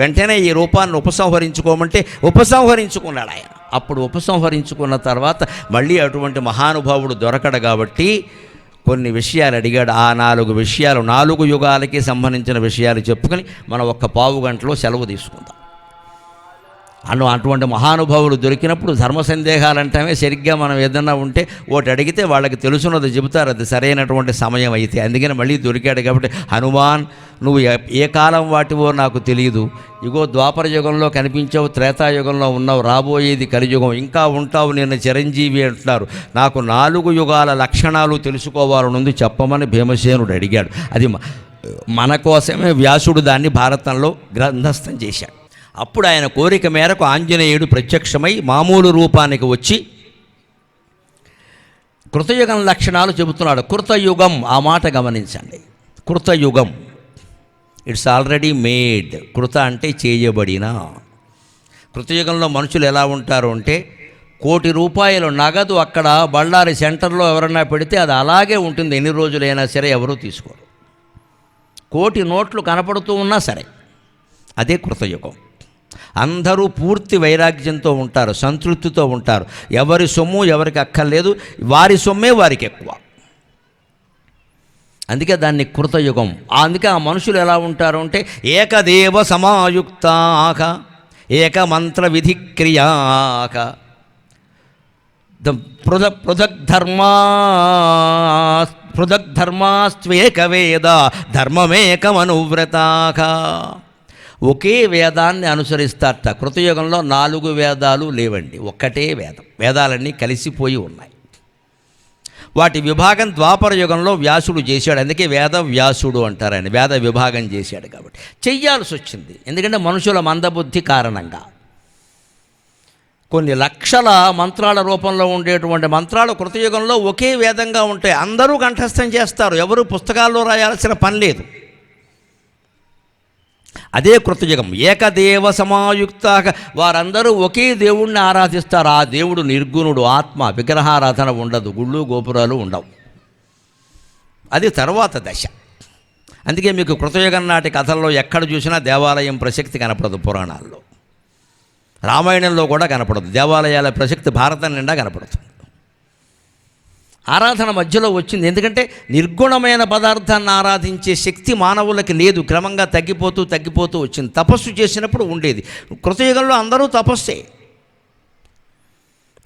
వెంటనే ఈ రూపాన్ని ఉపసంహరించుకోమంటే ఉపసంహరించుకున్నాడు ఆయన. అప్పుడు ఉపసంహరించుకున్న తర్వాత మళ్ళీ అటువంటి మహానుభావుడు దొరకడు కాబట్టి కొన్ని విషయాలు అడిగాడు. ఆ నాలుగు విషయాలు నాలుగు యుగాలకి సంబంధించిన విషయాలు చెప్పుకొని మనం ఒక్క పావు గంటలో సెలవు తీసుకుందాం. అను అటువంటి మహానుభావులు దొరికినప్పుడు ధర్మ సందేహాలు అంటామే సరిగ్గా మనం ఏదన్నా ఉంటే ఒకటి అడిగితే వాళ్ళకి తెలుసున్నది చెబుతారు అది సరైనటువంటి సమయం అయితే. అందుకని మళ్ళీ దొరికాడు కాబట్టి హనుమాన్ నువ్వు ఏ- కాలం వాటివో నాకు తెలియదు. ఇగో ద్వాపర యుగంలో కనిపించావు త్రేతాయుగంలో ఉన్నావు రాబోయేది కలియుగం. ఇంకా ఉంటావు నేను చిరంజీవి అంటున్నారు. నాకు నాలుగు యుగాల లక్షణాలు తెలుసుకోవాలనుంది చెప్పమని భీమసేనుడు అడిగాడు. అది మన కోసమే వ్యాసుడు దాన్ని భారతంలో గ్రంథస్థం చేశాడు. అప్పుడు ఆయన కోరిక మేరకు ఆంజనేయుడు ప్రత్యక్షమై మామూలు రూపానికి వచ్చి కృతయుగం లక్షణాలు చెబుతున్నాడు. కృతయుగం ఆ మాట గమనించండి. కృతయుగం. ఇట్స్ ఆల్రెడీ మేడ్ కృత అంటే చేయబడిన. కృతయుగంలో మనుషులు ఎలా ఉంటారు అంటే కోటి రూపాయలు నగదు అక్కడ బళ్ళారి సెంటర్లో ఎవరన్నా పెడితే అది అలాగే ఉంటుంది. ఎన్ని రోజులైనా సరే ఎవరూ తీసుకోరు. కోటి నోట్లు కనపడుతూ ఉన్నా సరే అదే కృతయుగం. అందరూ పూర్తి వైరాగ్యంతో ఉంటారు సంతృప్తితో ఉంటారు. ఎవరి సొమ్ము ఎవరికి అక్కర్లేదు వారి సొమ్మే వారికి ఎక్కువ. అందుకే దాన్ని కృతయుగం. అందుకే ఆ మనుషులు ఎలా ఉంటారు అంటే ఏకదేవ సమాయుక్తాక ఏకమంత్ర విధిక్రియాక ద- పృథ పృథక్ ధర్మా పృథక్ ధర్మాస్త్వేకవేద ధర్మమేకమనువ్రతాక ఒకే వేదాన్ని అనుసరిస్తారట. కృతయుగంలో నాలుగు వేదాలు లేవండి. ఒక్కటే వేదం. వేదాలన్నీ కలిసిపోయి ఉన్నాయి. వాటి విభాగం ద్వాపర యుగంలో వ్యాసుడు చేశాడు. అందుకే వేద వ్యాసుడు అంటారు ఆయన వేద విభాగం చేశాడు కాబట్టి. చెయ్యాల్సి వచ్చింది. ఎందుకంటే మనుషుల మందబుద్ధి కారణంగా. కొన్ని లక్షల మంత్రాల రూపంలో ఉండేటువంటి మంత్రాలు కృతయుగంలో ఒకే వేదంగా ఉంటాయి. అందరూ కంఠస్థం చేస్తారు. ఎవరు పుస్తకాల్లో రాయాల్సిన పని లేదు. అదే కృతయుగం. ఏకదేవ సమాయుక్త. వారందరూ ఒకే దేవుణ్ణి ఆరాధిస్తారు. ఆ దేవుడు నిర్గుణుడు ఆత్మ. విగ్రహారాధన ఉండదు. గుళ్ళు గోపురాలు ఉండవు. అది తర్వాత దశ. అందుకే మీకు కృతయుగం నాటి కథల్లో ఎక్కడ చూసినా దేవాలయం ప్రసక్తి కనపడదు పురాణాల్లో. రామాయణంలో కూడా కనపడదు. దేవాలయాల ప్రసక్తి భారతం నిండా కనపడుతుంది ఆరాధన మధ్యలో వచ్చింది. ఎందుకంటే నిర్గుణమైన పదార్థాన్ని ఆరాధించే శక్తి మానవులకి లేదు. క్రమంగా తగ్గిపోతూ తగ్గిపోతూ వచ్చింది. తపస్సు చేసినప్పుడు ఉండేది. కృతయుగంలో అందరూ తపస్సే.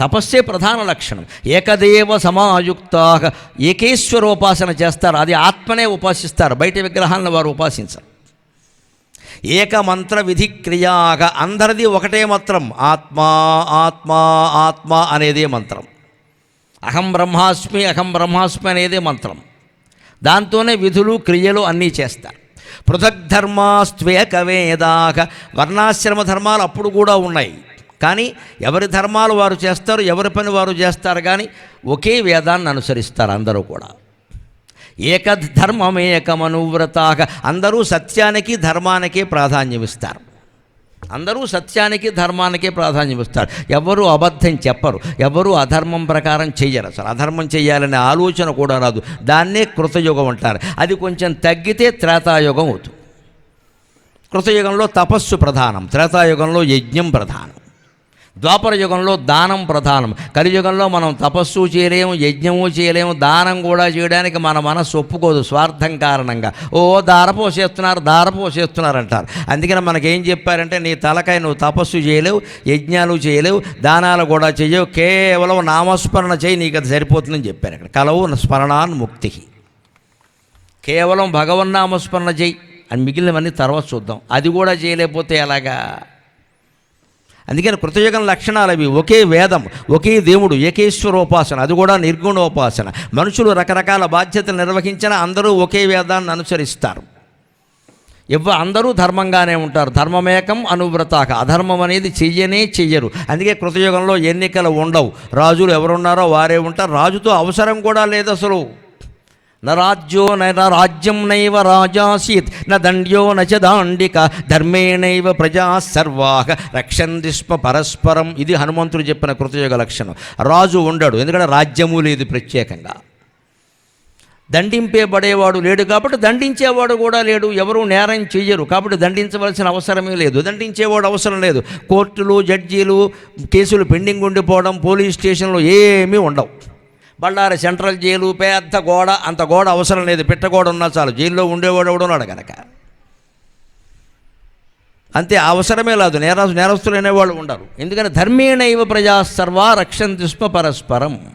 తపస్సే ప్రధాన లక్షణం. ఏకదేవ సమాయుక్త. ఏకేశ్వరోపాసన చేస్తారు. అది ఆత్మనే ఉపాసిస్తారు. బయట విగ్రహాలను వారు ఉపాసించరు. ఏకమంత్ర విధి క్రియాగా అందరిది ఒకటే మంత్రం. ఆత్మా ఆత్మా ఆత్మ అనేదే మంత్రం. అహం బ్రహ్మాస్మి అహం బ్రహ్మాస్మి అనేదే మంత్రం. దాంతోనే విధులు క్రియలు అన్నీ చేస్తారు. పృథక్ ధర్మాస్త్వేక వేదాక వర్ణాశ్రమ ధర్మాలు అప్పుడు కూడా ఉన్నాయి. కానీ ఎవరి ధర్మాలు వారు చేస్తారు ఎవరి పని వారు చేస్తారు కానీ ఒకే వేదాన్ని అనుసరిస్తారు అందరూ కూడా. ఏకధర్మమేకమనువ్రతాక అందరూ సత్యానికి ధర్మానికి ప్రాధాన్యం ఇస్తారు అందరూ సత్యానికి ధర్మానికే ప్రాధాన్యం ఇస్తారు. ఎవరు అబద్ధం చెప్పరు. ఎవరు అధర్మం ప్రకారం చెయ్యరు. అసలు అధర్మం చెయ్యాలనే ఆలోచన కూడా రాదు. దాన్నే కృతయుగం అంటారు. అది కొంచెం తగ్గితే త్రేతాయుగం అవుతుంది. కృతయుగంలో తపస్సు ప్రధానం. త్రేతాయుగంలో యజ్ఞం ప్రధానం. ద్వాపర యుగంలో దానం ప్రధానం. కలియుగంలో మనం తపస్సు చేయలేము యజ్ఞము చేయలేము దానం కూడా చేయడానికి మన మనస్సు ఒప్పుకోదు స్వార్థం కారణంగా. ఓ దారపోసేస్తున్నారు దారపోసేస్తున్నారు అంటారు. అందుకని మనకేం చెప్పారంటే నీ తలకాయ నువ్వు తపస్సు చేయలేవు యజ్ఞాలు చేయలేవు దానాలు కూడా చేయవు కేవలం నామస్మరణ చేయి నీకు అది సరిపోతుందని చెప్పారు అక్కడ. కలవు స్మరణాన్ ముక్తి కేవలం భగవన్నామస్మరణ చేయి. అని మిగిలినవన్నీ తర్వాత చూద్దాం. అది కూడా చేయలేకపోతే ఎలాగా? అందుకని కృతయుగం లక్షణాలు అవి. ఒకే వేదం ఒకే దేవుడు ఏకేశ్వరోపాసన అది కూడా నిర్గుణోపాసన. మనుషులు రకరకాల బాధ్యతలు నిర్వహించిన అందరూ ఒకే వేదాన్ని అనుసరిస్తారు. ఇవ్వ అందరూ ధర్మంగానే ఉంటారు. ధర్మమేకం అనువ్రతాక అధర్మం అనేది చెయ్యనే చెయ్యరు. అందుకే కృతయుగంలో ఎన్నికలు ఉండవు. రాజులు ఎవరున్నారో వారే ఉంటారు. రాజుతో అవసరం కూడా లేదు అసలు. న రాజ్యో న రాజ్యం నైవ రాజాసీత్ న దండ్యో నచ దాండిక ధర్మేణైవ ప్రజా సర్వాహ రక్షంది స్మ పరస్పరం. ఇది హనుమంతుడు చెప్పిన కృతయోగ లక్షణం. రాజు ఉండడు ఎందుకంటే రాజ్యము లేదు ప్రత్యేకంగా. దండింపేబడేవాడు లేడు కాబట్టి దండించేవాడు కూడా లేడు. ఎవరు నేరం చెయ్యరు కాబట్టి దండించవలసిన అవసరమే లేదు. దండించేవాడు అవసరం లేదు. కోర్టులు జడ్జీలు కేసులు పెండింగ్ ఉండిపోవడం పోలీస్ స్టేషన్లు ఏమీ ఉండవు. బళ్ళారి సెంట్రల్ జైలు పెద్ద గోడ అంత గోడ అవసరం లేదు. పిట్టగోడ ఉన్నా చాలు. జైల్లో ఉండేవాడు ఎవడున్నాడు కనుక అంతే అవసరమే లేదు నేర నేరస్తులు అనేవాళ్ళు ఉండరు. ఎందుకని? ధర్మేణైవ ప్రజా సర్వా రక్షంతి స్మ పరస్పరం.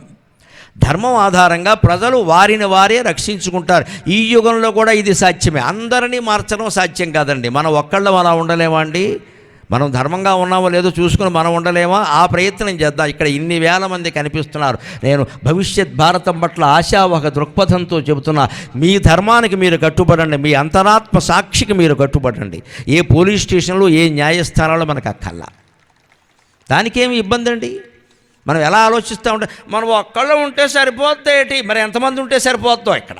ధర్మం ఆధారంగా ప్రజలు వారిని వారే రక్షించుకుంటారు. ఈ యుగంలో కూడా ఇది సాధ్యమే. అందరినీ మార్చడం సాధ్యం కాదండి. మనం ఒక్కళ్ళం అలా ఉండలేమండి. మనం ధర్మంగా ఉన్నామో లేదో చూసుకుని మనం ఉండలేమా ఆ ప్రయత్నం చేద్దాం. ఇక్కడ ఇన్ని వేల మంది కనిపిస్తున్నారు. నేను భవిష్యత్ భారతం పట్ల ఆశా ఒక దృక్పథంతో చెబుతున్నా మీ ధర్మానికి మీరు కట్టుబడండి మీ అంతరాత్మ సాక్షికి మీరు కట్టుబడండి. ఏ పోలీస్ స్టేషన్లో ఏ న్యాయస్థానాలు మనకు అక్కల్లా దానికేమి ఇబ్బంది అండి మనం ఎలా ఆలోచిస్తూ ఉంటే మనం ఒక్కళ్ళు ఉంటే సరిపోద్దేటి మరి ఎంతమంది ఉంటే సరిపోద్దో ఇక్కడ?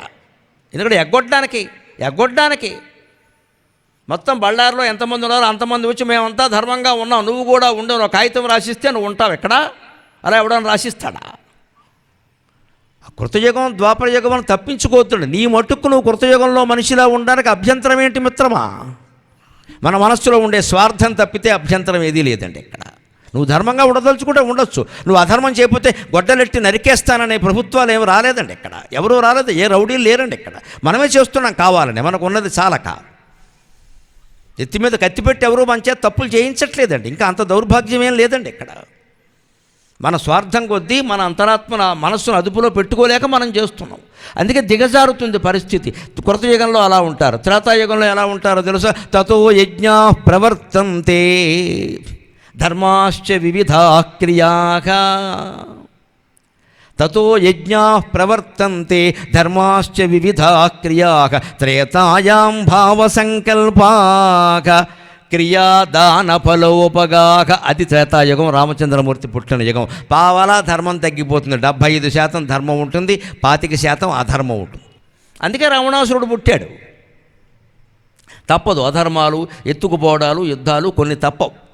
ఎందుకంటే ఎగ్గొట్టడానికి ఎగ్గొట్టడానికి మొత్తం బళ్ళారిలో ఎంతమంది ఉన్నారో అంతమంది వచ్చి మేమంతా ధర్మంగా ఉన్నాం. నువ్వు కూడా ఉండవు. కాగితం రాసిస్తే నువ్వు ఉంటావు ఎక్కడ? అలా ఎవడన్నా రాసిస్తాడా? కృతయుగం ద్వాపర యుగం అని తప్పించుకోవద్దండి. నీ మట్టుకు నువ్వు కృతయుగంలో మనిషిలా ఉండడానికి అభ్యంతరం ఏంటి మిత్రమా? మన మనస్సులో ఉండే స్వార్థం తప్పితే అభ్యంతరం ఏదీ లేదండి ఇక్కడ. నువ్వు ధర్మంగా ఉండదలుచుకుంటే ఉండొచ్చు. నువ్వు అధర్మం చేయకపోతే గొడ్డలెట్టి నరికేస్తాననే ప్రభుత్వాలు ఏమి రాలేదండి ఇక్కడ. ఎవరూ రాలేదు. ఏ రౌడీలు లేరండి ఇక్కడ. మనమే చేస్తున్నాం కావాలని. మనకు ఉన్నది చాలక. ఎత్తి మీద కత్తి పెట్టి ఎవరూ మంచిగా తప్పులు చేయించట్లేదండి. ఇంకా అంత దౌర్భాగ్యం ఏం లేదండి ఇక్కడ. మన స్వార్థం కొద్దీ మన అంతరాత్మ మనస్సును అదుపులో పెట్టుకోలేక మనం చేస్తున్నాం. అందుకే దిగజారుతుంది పరిస్థితి. కృత యుగంలో అలా ఉంటారు. త్రేతాయుగంలో ఎలా ఉంటారో తెలుసా? తతో యజ్ఞా ప్రవర్తంతే. ధర్మాశ్చ వివిధ క్రియాగా తతో యజ్ఞా ప్రవర్తంతే ధర్మాశ్చ వివిధా క్రియా త్రేతాయాం భావసంకల్పాక క్రియాదాన ఫలోపగాక అది త్రేతాయుగం రామచంద్రమూర్తి పుట్టిన యుగం. పావలా ధర్మం తగ్గిపోతుంది. డెబ్భై ఐదు శాతం ధర్మం ఉంటుంది పాతిక శాతం అధర్మం ఉంటుంది. అందుకే రావణాసురుడు పుట్టాడు. తప్పదు అధర్మాలు ఎత్తుకుపోవడాలు యుద్ధాలు కొన్ని తప్పవు.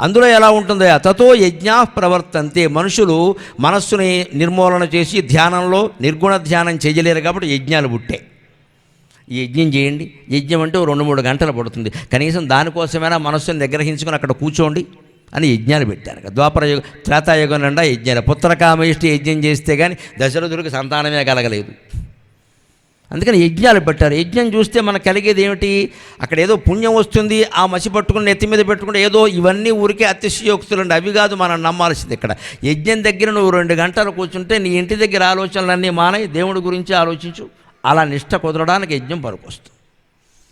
అందులో ఎలా ఉంటుందో? తతో యజ్ఞా ప్రవర్తంతే. మనుషులు మనస్సుని నిర్మూలన చేసి ధ్యానంలో నిర్గుణ ధ్యానం చేయలేరు కాబట్టి యజ్ఞాలు పుట్టాయి యజ్ఞం చేయండి. యజ్ఞం అంటే రెండు మూడు గంటలు పడుతుంది. కనీసం దానికోసమైనా మనస్సును నిగ్రహించుకొని అక్కడ కూర్చోండి అని యజ్ఞాలు పెట్టారు. ద్వాపర యుగ త్రేతాయుగం నిండా యజ్ఞాలు. పుత్రకామేష్టి యజ్ఞం చేస్తే కానీ దశరథుడికి సంతానమే కలగలేదు. అందుకని యజ్ఞాలు పెట్టారు. యజ్ఞం చూస్తే మనకు కలిగేది ఏమిటి? అక్కడ ఏదో పుణ్యం వస్తుంది ఆ మసి పట్టుకుని నెత్తి మీద పెట్టుకుంటే ఏదో ఇవన్నీ ఊరికే అతిశయోక్తులు అండి. అవి కాదు మనం నమ్మాల్సింది ఇక్కడ. యజ్ఞం దగ్గర నువ్వు రెండు గంటలు కూర్చుంటే నీ ఇంటి దగ్గర ఆలోచనలన్నీ మానయి దేవుడి గురించి ఆలోచించు. అలా నిష్ట కుదరడానికి యజ్ఞం పనికొస్తుంది.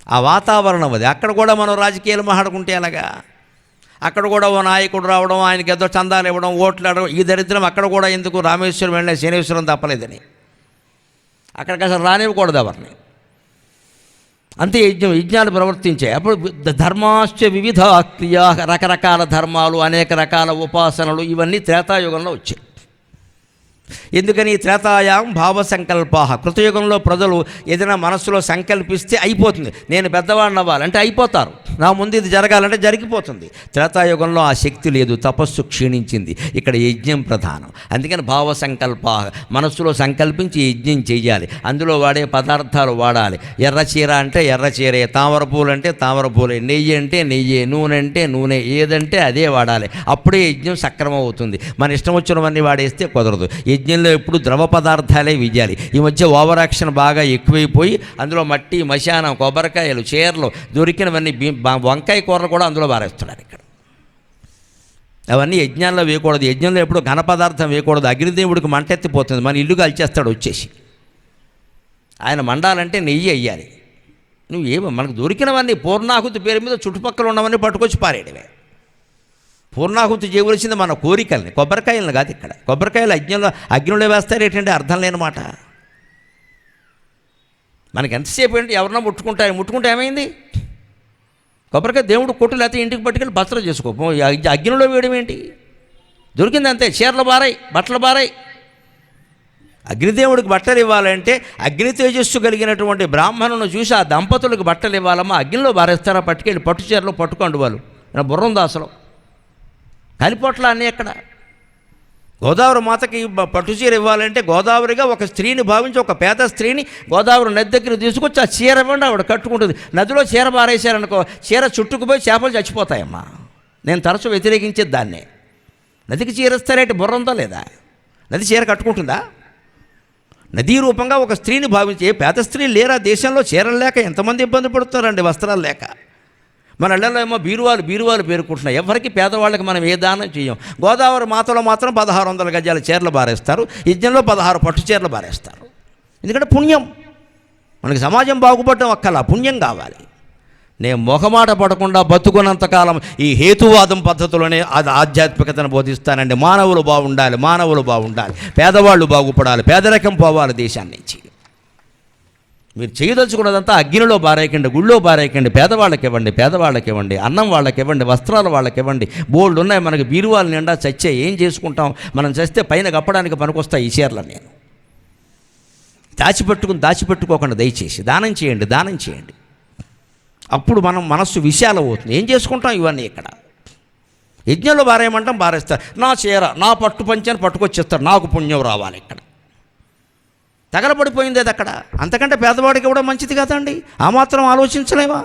ఆ వాతావరణం అది. అక్కడ కూడా మనం రాజకీయాలు మాట్లాడుకుంటే అలాగా అక్కడ కూడా ఓ నాయకుడు రావడం ఆయనకి ఏదో చందాలు ఇవ్వడం ఓట్లు అడగడం ఈ దరిద్రం అక్కడ కూడా ఎందుకు? రామేశ్వరం వెళ్ళిన శనేశ్వరం తప్పలేదని. అక్కడికి అసలు రానివ్వకూడదు ఎవరిని. అంతే యజ్ఞం యజ్ఞాలు ప్రవర్తించాయి. అప్పుడు ధర్మాశ్చ వివిధ క్రియా రకరకాల ధర్మాలు అనేక రకాల ఉపాసనలు ఇవన్నీ త్రేతాయుగంలో వచ్చాయి. ఎందుకని త్రేతాయాం భావ సంకల్పాహ కృతయుగంలో ప్రజలు ఏదైనా మనస్సులో సంకల్పిస్తే అయిపోతుంది. నేను పెద్దవాడిని అవ్వాలంటే అయిపోతారు. నా ముందు ఇది జరగాలంటే జరిగిపోతుంది. త్రేతాయుగంలో ఆ శక్తి లేదు తపస్సు క్షీణించింది. ఇక్కడ యజ్ఞం ప్రధానం. అందుకని భావ సంకల్ప మనస్సులో సంకల్పించి యజ్ఞం చేయాలి అందులో వాడే పదార్థాలు వాడాలి. ఎర్ర చీర అంటే ఎర్ర చీరే తామర పూలు అంటే తామర పూలే నెయ్యి అంటే నెయ్యి నూనె అంటే నూనె ఏదంటే అదే వాడాలి. అప్పుడే యజ్ఞం సక్రమం అవుతుంది మన ఇష్టం వచ్చినవన్నీ వాడేస్తే కుదరదు. యజ్ఞంలో ఎప్పుడు ద్రవ పదార్థాలే విజయాలి ఈ మధ్య ఓవర్ యాక్షన్ బాగా ఎక్కువైపోయి అందులో మట్టి మశానం కొబ్బరికాయలు చీరలు దొరికినవన్నీ వంకాయ కూరలు కూడా అందులో పారేస్తున్నారు ఇక్కడ. అవన్నీ యజ్ఞాల్లో వేయకూడదు. యజ్ఞంలో ఎప్పుడు ఘన పదార్థం వేయకూడదు. అగ్నిదేవుడికి మంట ఎత్తిపోతుంది మన ఇల్లు కాల్చేస్తాడు వచ్చేసి. ఆయన మండాలంటే నెయ్యి వేయాలి నువ్వు ఏమో మనకు దొరికినవన్నీ పూర్ణాహుతి పేరు మీద చుట్టుపక్కల ఉన్నవన్నీ పట్టుకొచ్చి పారేయడమే. పూర్ణాహుతి చేయవలసింది మన కోరికల్ని కొబ్బరికాయలను కాదు ఇక్కడ. కొబ్బరికాయలు అగ్నిలో అగ్నిలో వేస్తారు ఏంటంటే అర్థం లేని మాట. మనకి ఎంతసేపు ఏంటి? ఎవరన్నా ముట్టుకుంటారు ముట్టుకుంటే ఏమైంది? కొబ్బరికాయ దేవుడు కొట్టు లేకపోతే ఇంటికి పట్టుకెళ్ళి బసలు చేసుకో. అగ్నిలో వేయడం ఏంటి? దొరికింది అంతే. చీరలు బారాయి బట్టలు బారాయి. అగ్నిదేవుడికి బట్టలు ఇవ్వాలంటే అగ్ని తేజస్సు కలిగినటువంటి బ్రాహ్మణును చూసి ఆ దంపతులకు బట్టలు ఇవ్వాలమ్మా. అగ్నిలో బారేస్తారా? పట్టుకెళ్ళి పట్టు చీరలో పట్టుకోండి వాళ్ళు. బుర్రం దాసలో కలిపోట్ల అన్నీ ఎక్కడ గోదావరి మాతకి పట్టుచీర పట్టు చీర ఇవ్వాలంటే గోదావరిగా ఒక స్త్రీని భావించి ఒక పేద స్త్రీని గోదావరి నది దగ్గర తీసుకొచ్చి ఆ చీర ఇవ్వండి ఆవిడ కట్టుకుంటుంది. నదిలో చీర పారేశారనుకో చీర చుట్టుకుపోయి చేపలు చచ్చిపోతాయమ్మా. నేను తరచు వ్యతిరేకించేది దాన్ని. నదికి చీరస్తారేంటి బుర్ర ఉందా లేదా? నది చీర కట్టుకుంటుందా? నదీ రూపంగా ఒక స్త్రీని భావించి పేద స్త్రీ లేరా దేశంలో? చీరలు లేక ఎంతమంది ఇబ్బంది పడుతున్నారండి వస్త్రాలు లేక? మన ఇళ్ళలో ఏమో బీరువాలు బీరువాలు పేరుకుంటున్నాయి. ఎవరికి పేదవాళ్ళకి మనం ఏ దానం చేయం? గోదావరి మాతలో మాత్రం పదహారు వందల గజాల చీరలు బారేస్తారు. యజ్ఞంలో పదహారు పట్టు చీరలు బారేస్తారు. ఎందుకంటే పుణ్యం. మనకి సమాజం బాగుపడడం అక్కల. పుణ్యం కావాలి. నేను మొహమాట పడకుండా బతుకున్నంతకాలం ఈ హేతువాదం పద్ధతిలోనే అది ఆధ్యాత్మికతను బోధిస్తానండి. మానవులు బాగుండాలి మానవులు బాగుండాలి. పేదవాళ్ళు బాగుపడాలి. పేదరికం పోవాలి దేశాన్ని నుంచి. మీరు చేయదలుచుకున్నదంతా అగ్నిలో బారేయకండి గుళ్ళో బారేయకండి పేదవాళ్ళకి ఇవ్వండి పేదవాళ్ళకి ఇవ్వండి అన్నం వాళ్ళకి ఇవ్వండి వస్త్రాలు వాళ్ళకి ఇవ్వండి బోల్డ్ ఉన్నాయి మనకి బీరువాల నిండా చచ్చే ఏం చేసుకుంటాం? మనం చస్తే పైన కప్పడానికి పనికొస్తాయి ఈ చీరలు నేను దాచిపెట్టుకుని దాచిపెట్టుకోకుండా దయచేసి దానం చేయండి దానం చేయండి. అప్పుడు మనం మనస్సు విశాలం అవుతుంది ఏం చేసుకుంటాం ఇవన్నీ ఇక్కడ? యజ్ఞంలో బారేయమంటాం బారేస్తారు. నా చీర నా పట్టు పంచని పట్టుకొచ్చేస్తారు. నాకు పుణ్యం రావాలి ఇక్కడ. తగలబడిపోయింది అది అక్కడ. అంతకంటే పేదవాడికి కూడా మంచిది కదండి. ఆ మాత్రం ఆలోచించలేమా?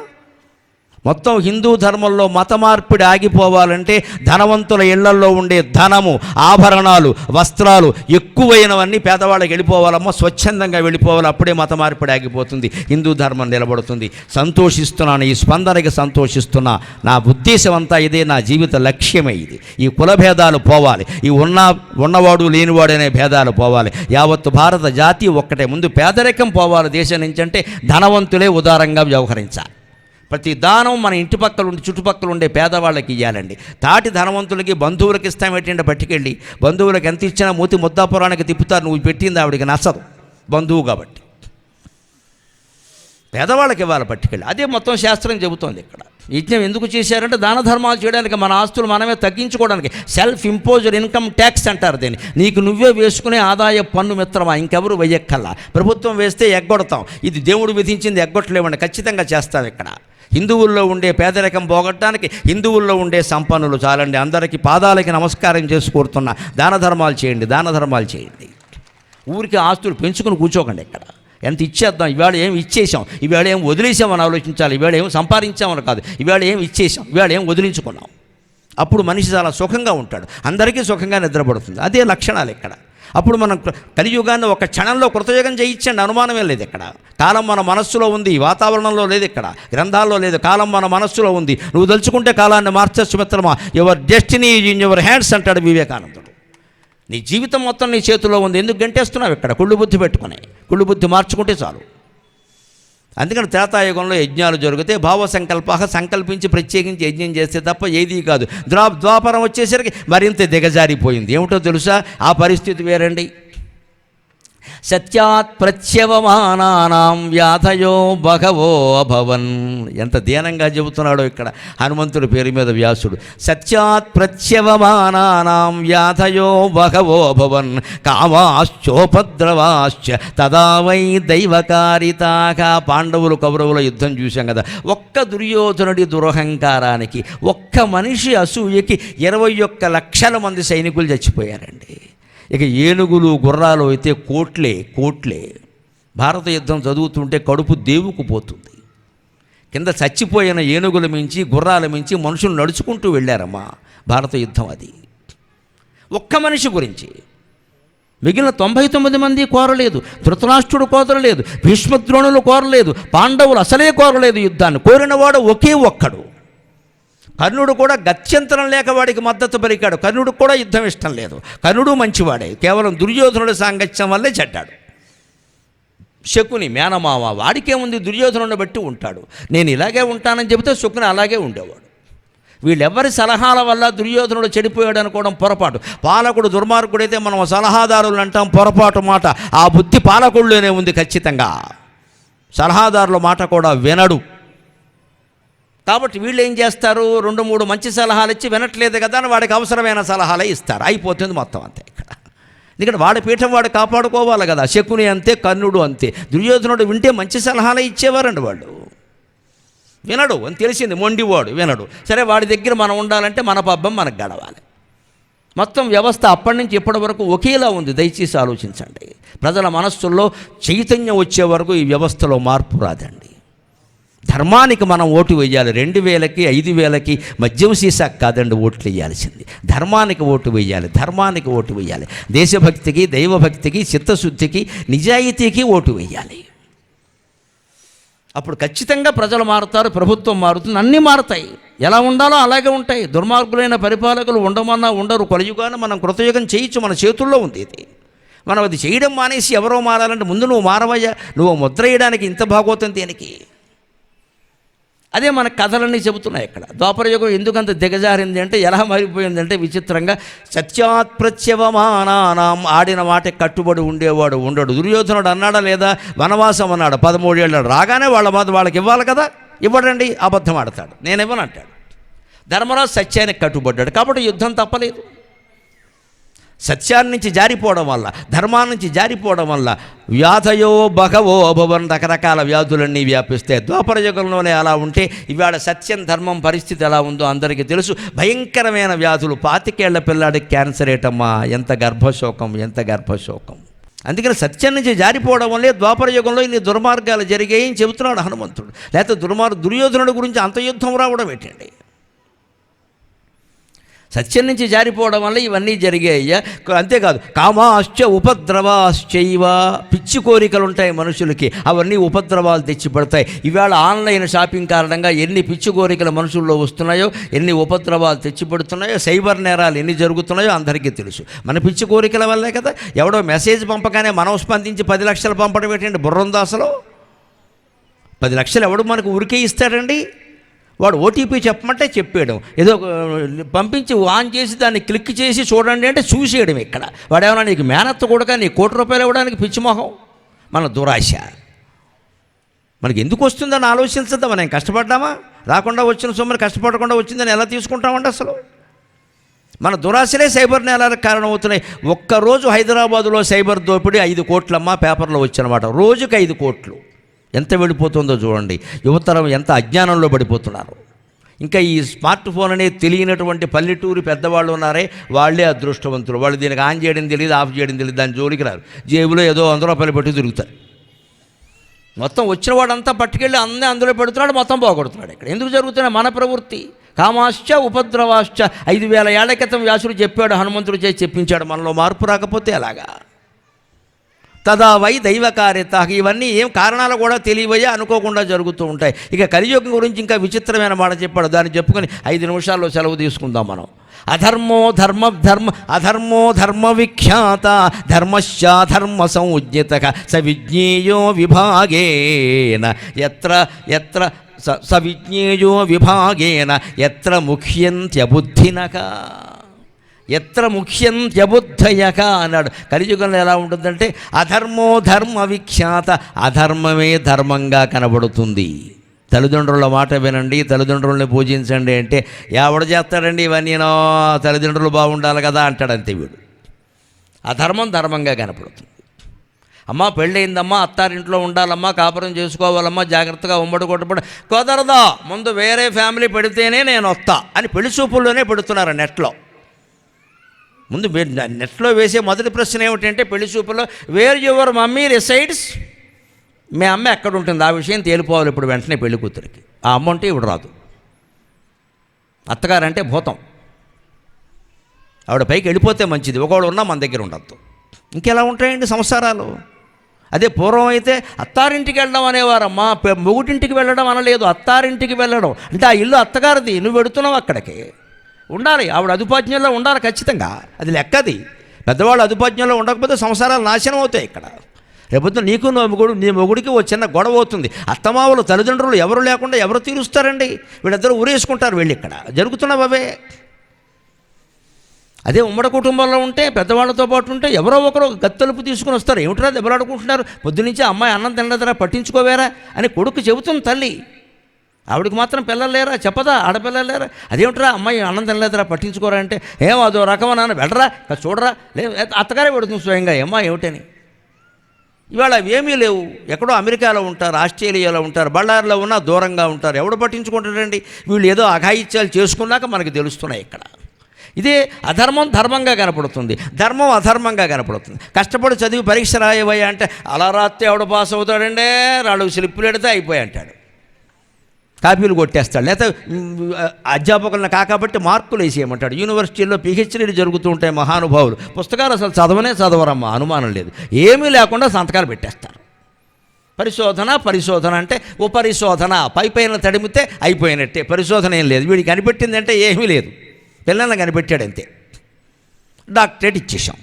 మొత్తం హిందూ ధర్మంలో మత మార్పిడి ఆగిపోవాలంటే ధనవంతుల ఇళ్ళల్లో ఉండే ధనము ఆభరణాలు వస్త్రాలు ఎక్కువైనవన్నీ పేదవాళ్ళకి వెళ్ళిపోవాలమ్మా స్వచ్ఛందంగా వెళ్ళిపోవాలి అప్పుడే మత మార్పిడి ఆగిపోతుంది హిందూ ధర్మం నిలబడుతుంది. సంతోషిస్తున్నాను ఈ స్పందనకి సంతోషిస్తున్నా. నా ఉద్దేశం అంతా ఇదే నా జీవిత లక్ష్యమే ఇది. ఈ కుల భేదాలు పోవాలి ఈ ఉన్న ఉన్నవాడు లేనివాడు అనే భేదాలు పోవాలి. యావత్తు భారత జాతి ఒక్కటే. ముందు పేదరికం పోవాలి దేశం నుంచి అంటే ధనవంతులే ఉదారంగా వ్యవహరించాలి. ప్రతి దానం మన ఇంటి పక్కల ఉండి చుట్టుపక్కల ఉండే పేదవాళ్ళకి ఇవ్వాలండి తాటి ధనవంతులకి బంధువులకి ఇస్తాం ఏంటంటే పట్టుకెళ్ళి బంధువులకు ఎంత ఇచ్చినా మూతి ముద్దాపురానికి తిప్పుతారు నువ్వు పెట్టింది ఆవిడికి నచ్చదు. బంధువు కాబట్టి. పేదవాళ్ళకి ఇవ్వాలి పట్టుకెళ్ళి. అదే మొత్తం శాస్త్రం చెబుతోంది ఇక్కడ. యజ్ఞం ఎందుకు చేశారంటే దాన ధర్మాలు చేయడానికి మన ఆస్తులు మనమే తగ్గించుకోవడానికి. సెల్ఫ్ ఇంపోజర్ ఇన్కమ్ ట్యాక్స్ అంటారు దీన్ని. నీకు నువ్వే వేసుకునే ఆదాయ పన్ను మిత్రమా? ఇంకెవరు వెయ్యక్కల్లా ప్రభుత్వం వేస్తే ఎగ్గొడతాం. ఇది దేవుడు విధించింది ఎగ్గొట్టలేమండి. ఖచ్చితంగా చేస్తాం ఇక్కడ. హిందువుల్లో ఉండే పేదరికం పోగొట్టడానికి హిందువుల్లో ఉండే సంపన్నులు చాలండి. అందరికీ పాదాలకి నమస్కారం చేసి కోరుతున్నా. దాన ధర్మాలు చేయండి దాన ధర్మాలు చేయండి. ఊరికి ఆస్తులు పెంచుకుని కూర్చోకండి ఇక్కడ. ఎంత ఇచ్చేద్దాం? ఇవాళ ఏం ఇచ్చేసాం? ఇవాళ ఏం వదిలేసామని ఆలోచించాలి? ఇవాళ ఏం సంపాదించామని కాదు. ఇవాళ ఏం ఇచ్చేసాం? ఇవాళ ఏం వదిలించుకున్నాం? అప్పుడు మనిషి చాలా సుఖంగా ఉంటాడు. అందరికీ సుఖంగా నిద్రపడుతుంది. అదే లక్షణాలు ఇక్కడ. అప్పుడు మనం కలియుగాన్ని ఒక క్షణంలో కృతయుగం చేయించండి అనుమానమే లేదు ఇక్కడ. కాలం మన మనస్సులో ఉంది. వాతావరణంలో లేదు ఇక్కడ. గ్రంథాల్లో లేదు. కాలం మన మనస్సులో ఉంది. నువ్వు తలుచుకుంటే కాలాన్ని మార్చచ్చు మిత్రమా your destiny in your hands అంటాడు వివేకానందుడు. నీ జీవితం మొత్తం నీ చేతిలో ఉంది. ఎందుకు గంటేస్తున్నావు ఇక్కడ? కుళ్ళు బుద్ధి పెట్టుకుని. కుళ్ళు బుద్ధి మార్చుకుంటే చాలు. అందుకని త్రేతాయుగంలో యజ్ఞాలు జరిగితే భావ సంకల్ప సంకల్పించి ప్రత్యేకించి యజ్ఞం చేస్తే తప్ప ఏదీ కాదు. ద్వా ద్వాపరం వచ్చేసరికి మరింత దిగజారిపోయింది. ఏమిటో తెలుసా? ఆ పరిస్థితి వేరండి. సత్యాత్ ప్రత్యవమానానాం వ్యాధయో భగవో అభవన్. ఎంత దీనంగా చెబుతున్నాడో ఇక్కడ హనుమంతుడి పేరు మీద వ్యాసుడు. సత్యాత్ ప్రత్యవమానానాం వ్యాధయో భగవో అభవన్. కామాశ్చోపద్రవాశ్చ తదా వై దైవకారితాక. పాండవులు కౌరవుల యుద్ధం చూశాం కదా. ఒక్క దుర్యోధనుడి దురహంకారానికి ఒక్క మనిషి అసూయకి ఇరవై ఒక్క లక్షల మంది సైనికులు చచ్చిపోయారండి. ఇక ఏనుగులు గుర్రాలు అయితే కోట్లే కోట్లే. భారత యుద్ధం చదువుతుంటే కడుపు దేవుకుపోతుంది కింద చచ్చిపోయిన ఏనుగుల మించి గుర్రాల మించి మనుషులు నడుచుకుంటూ వెళ్ళారమ్మా భారత యుద్ధం అది. ఒక్క మనిషి గురించి. మిగిలిన తొంభై తొమ్మిది మంది కోరలేదు ధృతరాష్ట్రుడు కోరలేదు భీష్మద్రోణులు కోరలేదు పాండవులు అసలే కోరలేదు యుద్ధాన్ని. కోరినవాడు ఒకే ఒక్కడు. కర్ణుడు కూడా గత్యంతరం లేక వాడికి మద్దతు పలికాడు. కర్ణుడు కూడా యుద్ధం ఇష్టం లేదు. కర్ణుడు మంచివాడే. కేవలం దుర్యోధనుడి సాంగత్యం వల్లే చెడ్డాడు. శకుని మేనమామ వాడికేముంది? దుర్యోధనుడిని బట్టి ఉంటాడు. నేను ఇలాగే ఉంటానని చెబితే శకుని అలాగే ఉండేవాడు. వీళ్ళెవ్వరి సలహాల వల్ల దుర్యోధనుడు చెడిపోయాడు అనుకోవడం పొరపాటు. పాలకుడు దుర్మార్గుడైతే మనం సలహాదారులు అంటాం పొరపాటు మాట. ఆ బుద్ధి పాలకుడిలోనే ఉంది ఖచ్చితంగా. సలహాదారుల మాట కూడా వినడు. కాబట్టి వీళ్ళు ఏం చేస్తారు? రెండు మూడు మంచి సలహాలు ఇచ్చి వినట్లేదు కదా అని వాడికి అవసరమైన సలహాలే ఇస్తారు. అయిపోతుంది మొత్తం అంతే ఇక్కడ. ఎందుకంటే వాడి పీఠం వాడు కాపాడుకోవాలి కదా. శకుని అంతే కర్ణుడు అంతే. దుర్యోధనుడు వింటే మంచి సలహాలే ఇచ్చేవారండి వాళ్ళు. వినడు అని తెలిసింది. మొండివాడు వినడు. సరే వాడి దగ్గర మనం ఉండాలంటే మన పబ్బం మనకు గడవాలి. మొత్తం వ్యవస్థ అప్పటి నుంచి ఇప్పటి వరకు ఒకేలా ఉంది. దయచేసి ఆలోచించండి. ప్రజల మనస్సుల్లో చైతన్యం వచ్చే వరకు ఈ వ్యవస్థలో మార్పు రాదండి. ధర్మానికి మనం ఓటు వేయాలి. రెండు వేలకి ఐదు వేలకి మద్యం సీసా కాదండి ఓట్లు వేయాల్సింది. ధర్మానికి ఓటు వేయాలి ధర్మానికి ఓటు వేయాలి. దేశభక్తికి దైవభక్తికి చిత్తశుద్ధికి నిజాయితీకి ఓటు వేయాలి. అప్పుడు ఖచ్చితంగా ప్రజలు మారుతారు ప్రభుత్వం మారుతుంది అన్నీ మారుతాయి. ఎలా ఉండాలో అలాగే ఉంటాయి. దుర్మార్గులైన పరిపాలకులు ఉండమన్నా ఉండరు. కొలయుగాన మనం కృతయుగం చేయొచ్చు మన చేతుల్లో ఉంది ఇది. మనం అది చేయడం మానేసి ఎవరో మారాలంటే ముందు నువ్వు మారవయ్యా. నువ్వు ముద్ర వేయడానికి ఇంత భాగోతం దేనికి? అదే మన కథలన్నీ చెబుతున్నాయి ఇక్కడ. ద్వాపరయుగం ఎందుకంత దిగజారింది అంటే ఎలా మారిపోయింది అంటే విచిత్రంగా సత్యాత్ప్రత్యవమానాం ఆడిన మాట కట్టుబడి ఉండేవాడు ఉండడు. దుర్యోధనుడు అన్నాడా లేదా? వనవాసం అన్నాడు. పదమూడేళ్ళు రాగానే వాళ్ళ బాధ వాళ్ళకి ఇవ్వాలి కదా? ఇవ్వడండి అబద్ధం ఆడతాడు. నేను ధర్మరాజు సత్యానికి కట్టుబడ్డాడు. కాబట్టి యుద్ధం తప్పలేదు. సత్యాన్ని నుంచి జారిపోవడం వల్ల ధర్మాన్నించి జారిపోవడం వల్ల వ్యాధయో భగవో అభవన్ రకరకాల వ్యాధులన్నీ వ్యాపిస్తాయి ద్వాపర యుగంలోనే అలా ఉంటే ఇవాళ సత్యం ధర్మం పరిస్థితి ఎలా ఉందో అందరికీ తెలుసు. భయంకరమైన వ్యాధులు పాతికేళ్ళ పిల్లాడికి క్యాన్సర్ ఏటమ్మా ఎంత గర్భశోకం ఎంత గర్భశోకం. అందుకని సత్యం నుంచి జారిపోవడం వల్లే ద్వాపర యుగంలో ఇన్ని దుర్మార్గాలు జరిగాయని చెబుతున్నాడు హనుమంతుడు. లేకపోతే దుర్మార్ దుర్యోధనుడు గురించి అంత యుద్ధం రావడం ఏంటండి? సత్యం నుంచి జారిపోవడం వల్ల ఇవన్నీ జరిగాయ్యా. అంతేకాదు కామాశ్చ ఉపద్రవాశ్చైవ. పిచ్చి కోరికలు ఉంటాయి మనుషులకి అవన్నీ ఉపద్రవాలు తెచ్చిపడతాయి. ఇవాళ ఆన్లైన్ షాపింగ్ కారణంగా ఎన్ని పిచ్చి కోరికలు మనుషుల్లో వస్తున్నాయో ఎన్ని ఉపద్రవాలు తెచ్చిపెడుతున్నాయో సైబర్ నేరాలు ఎన్ని జరుగుతున్నాయో అందరికీ తెలుసు. మన పిచ్చి కోరికల వల్లే కదా ఎవడో మెసేజ్ పంపగానే మనం స్పందించి పది లక్షలు పంపడం ఏంటండి బుర్రందాసలో? పది లక్షలు ఎవడు మనకు ఉరికే ఇస్తాడండి? వాడు ఓటీపీ చెప్పమంటే చెప్పేయడం. ఏదో పంపించి ఆన్ చేసి దాన్ని క్లిక్ చేసి చూడండి అంటే చూసేయడం ఇక్కడ. వాడేమన్నా నీకు మేనత్త కూడా నీ కోటి రూపాయలు ఇవ్వడానికి పిచ్చిమోహం మన దురాశ. మనకి ఎందుకు వస్తుందని ఆలోచించద్దా మనం కష్టపడ్డామా? రాకుండా వచ్చిన సొమ్మని కష్టపడకుండా వచ్చిందని ఎలా తీసుకుంటామండి అసలు? మన దురాశలే సైబర్ నేరాలకు కారణమవుతున్నాయి. ఒక్కరోజు హైదరాబాదులో సైబర్ దోపిడీ ఐదు కోట్లమ్మ పేపర్లో వచ్చినమాట. రోజుకి ఐదు కోట్లు. ఎంత వెళ్ళిపోతుందో చూడండి. యువతరం ఎంత అజ్ఞానంలో పడిపోతున్నారు. ఇంకా ఈ స్మార్ట్ ఫోన్ అనేది తెలియనటువంటి పల్లెటూరు పెద్దవాళ్ళు ఉన్నారే వాళ్ళే అదృష్టవంతులు. వాళ్ళు దీనికి ఆన్ చేయడం తెలియదు ఆఫ్ చేయడం తెలియదు దాని జోలికి రారు. జేబులో ఏదో వంద రూపాయలు పెట్టి తిరుగుతారు. మొత్తం వచ్చిన వాడంతా పట్టుకెళ్ళి అన్నీ అందులో పెడుతున్నాడు మొత్తం పోగొడుతున్నాడు ఇక్కడ. ఎందుకు జరుగుతున్నాయి? మన ప్రవృత్తి. కామాశ్చ ఉపద్రవాశ్చ. ఐదు వేల ఏళ్ళ క్రితం వ్యాసుడు చెప్పాడు హనుమంతుడు చేసి చెప్పించాడు మనలో మార్పు రాకపోతే అలాగా తదా వై దైవకార్యత. ఇవన్నీ ఏం కారణాలు కూడా తెలియవయ్యా అనుకోకుండా జరుగుతూ ఉంటాయి. ఇక కలియుగం గురించి ఇంకా విచిత్రమైన మాట చెప్పాడు. దాన్ని చెప్పుకొని ఐదు నిమిషాల్లో సెలవు తీసుకుందాం మనం. అధర్మో ధర్మ ధర్మ అధర్మో ధర్మ విఖ్యాత ధర్మశ్చాధర్మ సంజ్ఞత. స విజ్ఞేయో విభాగేన. ఎత్ర ఎత్ర స స విజ్ఞేయో విభాగేన. ఎత్ర ముఖ్యంత్యబుద్ధినక ఎత్ర ముఖ్యం త్యబుద్ధయక అన్నాడు. కలియుగంలో ఎలా ఉంటుందంటే అధర్మో ధర్మ విఖ్యాత అధర్మమే ధర్మంగా కనబడుతుంది. తల్లిదండ్రుల మాట వినండి తల్లిదండ్రుల్ని పూజించండి అంటే ఎవడు చేస్తాడండి ఇవన్నీనో తల్లిదండ్రులు బాగుండాలి కదా అంటాడు అంతే వీడు. అధర్మం ధర్మంగా కనపడుతుంది. అమ్మ పెళ్ళయిందమ్మా అత్తారింట్లో ఉండాలమ్మా కాపురం చేసుకోవాలమ్మా జాగ్రత్తగా ఉమ్మడి కొట్టబడి కుదరదా? ముందు వేరే ఫ్యామిలీ పెడితేనే నేను వస్తా అని పెళ్ళి చూపుల్లోనే పెడుతున్నారు నెట్లో. ముందు మీరు నెట్లో వేసే మొదటి ప్రశ్న ఏమిటంటే పెళ్ళి చూపులో వేర్ యువర్ మమ్మీ రిసైడ్స్ మీ అమ్మ ఎక్కడ ఉంటుంది? ఆ విషయం తేలిపోవాలి ఇప్పుడు వెంటనే పెళ్ళి కూతురికి. ఆ అమ్మ ఉంటే ఇవి రాదు. అత్తగారంటే భూతం. ఆవిడ పైకి వెళ్ళిపోతే మంచిది. ఒకవాడు ఉన్నా మన దగ్గర ఉండద్దు. ఇంకెలా ఉంటాయండి సంసారాలు? అదే పూర్వం అయితే అత్తారింటికి వెళ్ళడం అనేవారమ్మా. పె- మొగుటింటికి వెళ్ళడం అనలేదు. అత్తారింటికి వెళ్ళడం. అంటే ఆ ఇల్లు అత్తగారిది. నువ్వు వెడుతున్నావు అక్కడికి. ఉండాలి. ఆవిడ అదుపాజ్ఞంలో ఉండాలి ఖచ్చితంగా. అది లెక్కది. పెద్దవాళ్ళు అదుపాజ్ఞంలో ఉండకపోతే సంసారాలు నాశనం అవుతాయి ఇక్కడ. రేపొద్దు నీకు నా మొగుడు నీ మొగుడికి ఓ చిన్న గొడవ అవుతుంది. అత్తమావులు తల్లిదండ్రులు ఎవరు లేకుండా ఎవరు తీరుస్తారండి? వీళ్ళిద్దరూ ఊరేసుకుంటారు వెళ్ళి ఇక్కడ. జరుగుతున్నవే అదే ఉమ్మడి కుటుంబంలో ఉంటే పెద్దవాళ్ళతో పాటు ఉంటే ఎవరో ఒకరు గత్తలుపు తీసుకుని వస్తారు. ఏమిట్రా దెబ్బలాడుకుంటున్నారు? పొద్దునుంచి అమ్మాయి అన్నం తినలేదరా పట్టించుకోవేరా అని కొడుకు చెబుతుంది తల్లి. ఆవిడకి మాత్రం పిల్లలు లేరా? చెప్పదా? ఆడపిల్లలు లేరా? అదేమిట్రా? అమ్మాయి అన్నం తినలేదురా పట్టించుకోరా అంటే ఏం అదో రకమా నాన్న వెళ్ళరా చూడరా. లే అత్తగారే పెడుతుంది స్వయంగా ఏమ్మా ఏమిటని? ఇవాళ అవి ఏమీ లేవు. ఎక్కడో అమెరికాలో ఉంటారు ఆస్ట్రేలియాలో ఉంటారు బళ్ళారిలో ఉన్నా దూరంగా ఉంటారు. ఎవడు పట్టించుకుంటారండి వీళ్ళు ఏదో అఘాయిత్యాలు చేసుకున్నాక మనకు తెలుస్తున్నాయి ఇక్కడ. ఇదే అధర్మం ధర్మంగా కనపడుతుంది. ధర్మం అధర్మంగా కనపడుతుంది. కష్టపడి చదివి పరీక్ష రాయబోయా అంటే అలా రాస్తే ఎవడు పాస్ అవుతాడండే నాలుగు స్లిప్పులు ఎడితే అయిపోయి అంటాడు. కాపీలు కొట్టేస్తాడు. లేకపోతే అధ్యాపకులను కాకబట్టి మార్కులు వేసేయమంటాడు. యూనివర్సిటీల్లో పిహెచ్డీలు జరుగుతూ ఉంటాయి మహానుభావులు. పుస్తకాలు అసలు చదవనే చదవరమ్మా అనుమానం లేదు. ఏమీ లేకుండా సంతకాలు పెట్టేస్తారు. పరిశోధన పరిశోధన అంటే ఉపరిశోధన పై పైన తడిమితే అయిపోయినట్టే. పరిశోధన ఏం లేదు. వీడికి కనిపెట్టిందంటే ఏమీ లేదు. పిల్లల్ని కనిపెట్టాడంతే డాక్టరేట్ ఇచ్చేసాం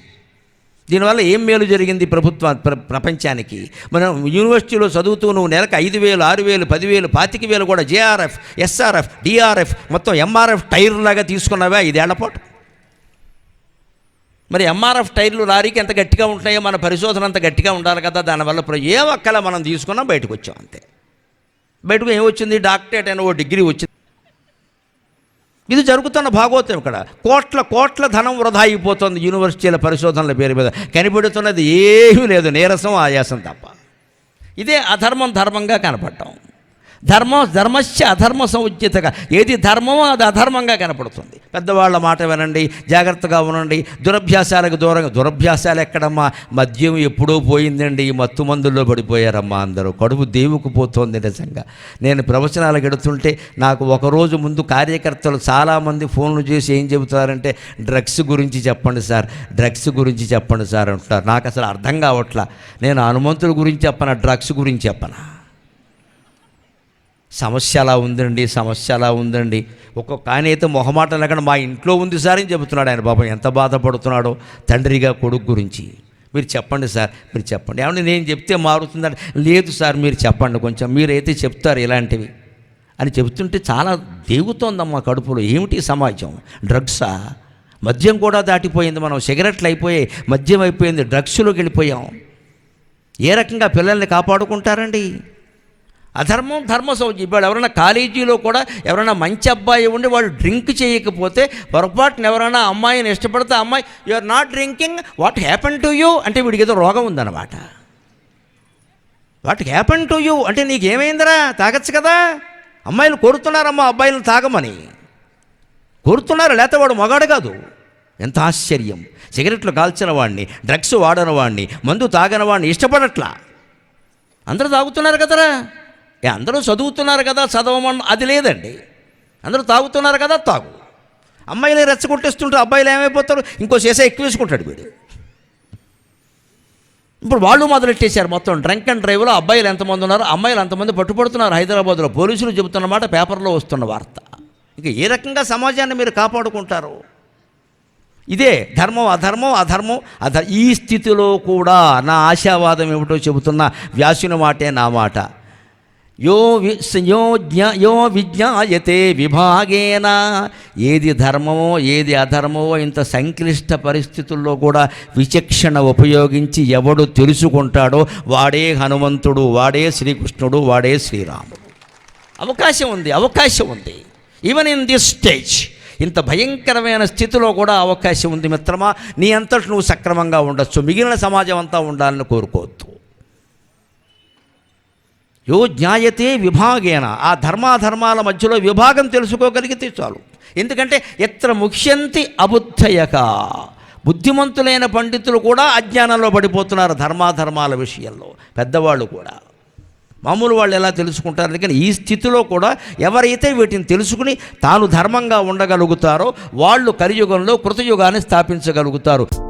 దీనివల్ల ఏం మేలు జరిగింది ప్రభుత్వ ప్ర- ప్రపంచానికి? మనం యూనివర్సిటీలో చదువుతూ నువ్వు నెలకు ఐదు వేలు ఆరు వేలు పదివేలు పాతిక వేలు కూడా జేఆర్ఎఫ్ ఎస్ఆర్ఎఫ్ డిఆర్ఎఫ్ మొత్తం ఎంఆర్ఎఫ్ టైర్లాగా తీసుకున్నావా? ఐదేళ్ళపాటు మరి ఎంఆర్ఎఫ్ టైర్లు లారీకి ఎంత గట్టిగా ఉంటున్నాయో మన పరిశోధన అంత గట్టిగా ఉండాలి కదా దానివల్ల ఇప్పుడు ఏ ఒక్కలా మనం తీసుకున్నాం బయటకు వచ్చాం అంతే. బయటకు ఏమొచ్చింది డాక్టరేట్ అయిన ఓ డిగ్రీ వచ్చింది. ఇది జరుగుతున్న భాగవతం ఇక్కడ. కోట్ల కోట్ల ధనం వృధా అయిపోతుంది యూనివర్సిటీల పరిశోధనల పేరు మీద. కనిపెడుతున్నది ఏమీ లేదు నీరసం ఆయాసం తప్ప. ఇదే అధర్మం ధర్మంగా కనపడటం. ధర్మం ధర్మస్య అధర్మ సముచితగా ఏది ధర్మమో అది అధర్మంగా కనపడుతుంది. పెద్దవాళ్ళ మాట వినండి జాగ్రత్తగా ఉండండి. దురభ్యాసాలకు దూరంగా దురభ్యాసాలు ఎక్కడమ్మా? మద్యం ఎప్పుడూ పోయిందండి ఈ మత్తు మందుల్లో పడిపోయారమ్మా అందరూ. కడుపు దేవుకు పోతోంది నిజంగా. నేను ప్రవచనాలు గడుతుంటే నాకు ఒకరోజు ముందు కార్యకర్తలు చాలామంది ఫోన్లు చేసి ఏం చెబుతారంటే డ్రగ్స్ గురించి చెప్పండి సార్ డ్రగ్స్ గురించి చెప్పండి సార్ అంటున్నారు. నాకు అసలు అర్థం కావట్లా. నేను హనుమంతుల గురించి చెప్పనా డ్రగ్స్ గురించి చెప్పనా? సమస్య అలా ఉందండి సమస్య అలా ఉందండి. ఒక్కొక్క ఆయన అయితే మొహమాట లేకుండా మా ఇంట్లో ఉంది సార్ అని చెబుతున్నాడు ఆయన పాపం. ఎంత బాధపడుతున్నాడో తండ్రిగా కొడుకు గురించి. మీరు చెప్పండి సార్ మీరు చెప్పండి. ఏమన్నా నేను చెప్తే మారుతుందంటే లేదు సార్ మీరు చెప్పండి కొంచెం. మీరైతే చెప్తారు ఇలాంటివి అని చెబుతుంటే చాలా దేగుతోందమ్మా కడుపులో. ఏమిటి సమాజం? డ్రగ్సా? మద్యం కూడా దాటిపోయింది మనం. సిగరెట్లు అయిపోయాయి మద్యం అయిపోయింది డ్రగ్స్లోకి వెళ్ళిపోయాం. ఏ రకంగా పిల్లల్ని కాపాడుకుంటారండి? అధర్మం ధర్మ సౌజ్యం ఇప్పుడు ఎవరైనా కాలేజీలో కూడా ఎవరైనా మంచి అబ్బాయి ఉండి వాళ్ళు డ్రింక్ చేయకపోతే పొరపాటున ఎవరైనా అమ్మాయిని ఇష్టపడితే అమ్మాయి you are not drinking what happen to you అంటే వీడికి ఏదో రోగం ఉందన్నమాట. వాట్ హ్యాపన్ టు యూ అంటే నీకేమైందిరా? తాగొచ్చు కదా? అమ్మాయిలు కోరుతున్నారమ్మా అబ్బాయిలను తాగమని. కోరుతున్నారు లేకపోతే వాడు మగాడు కాదు. ఎంత ఆశ్చర్యం. సిగరెట్లు కాల్చిన వాడిని డ్రగ్స్ వాడని వాడిని మందు తాగని వాడిని ఇష్టపడట్లా. అందరూ తాగుతున్నారు కదరా? అందరూ చదువుతున్నారు కదా చదవమన్న అది లేదండి. అందరూ తాగుతున్నారు కదా తాగు. అమ్మాయిలు రెచ్చగొట్టేస్తుంటారు అబ్బాయిలు ఏమైపోతారు? ఇంకో చేసే ఎక్కువ వేసుకుంటాడు వీడు. ఇప్పుడు వాళ్ళు మొదలెట్టేశారు మొత్తం. డ్రంక్ అండ్ డ్రైవ్లో అబ్బాయిలు ఎంతమంది ఉన్నారు? అమ్మాయిలు ఎంతమంది పట్టుబడుతున్నారు హైదరాబాద్లో పోలీసులు చెబుతున్నమాట పేపర్లో వస్తున్న వార్త. ఇక ఏ రకంగా సమాజాన్ని మీరు కాపాడుకుంటారు? ఇదే ధర్మం అధర్మం అధర్మం అధ ఈ స్థితిలో కూడా నా ఆశావాదం ఏమిటో చెబుతున్న వ్యాసుని మాటే నా మాట. యో వి యో జ్ఞా యో విజ్ఞాయతే విభాగేన. ఏది ధర్మమో ఏది అధర్మమో ఇంత సంక్లిష్ట పరిస్థితుల్లో కూడా విచక్షణ ఉపయోగించి ఎవడు తెలుసుకుంటాడో వాడే హనుమంతుడు వాడే శ్రీకృష్ణుడు వాడే శ్రీరాముడు. అవకాశం ఉంది అవకాశం ఉంది. ఈవెన్ ఇన్ దిస్ స్టేజ్ ఇంత భయంకరమైన స్థితిలో కూడా అవకాశం ఉంది మిత్రమా. నీ అంతటి నువ్వు సక్రమంగా ఉండొచ్చు. మిగిలిన సమాజం అంతా ఉండాలని కోరుకోవద్దు. యో జ్ఞాయతే విభాగేన. ఆ ధర్మాధర్మాల మధ్యలో విభాగం తెలుసుకోగలిగితే చాలు. ఎందుకంటే ఎత్ర ముఖ్యంతి అబుద్ధయక. బుద్ధిమంతులైన పండితులు కూడా అజ్ఞానంలో పడిపోతున్నారు ధర్మాధర్మాల విషయంలో. పెద్దవాళ్ళు కూడా. మామూలు వాళ్ళు ఎలా తెలుసుకుంటారు అందుకని ఈ స్థితిలో కూడా ఎవరైతే వీటిని తెలుసుకుని తాను ధర్మంగా ఉండగలుగుతారో వాళ్ళు కలియుగంలో కృతయుగాన్ని స్థాపించగలుగుతారు.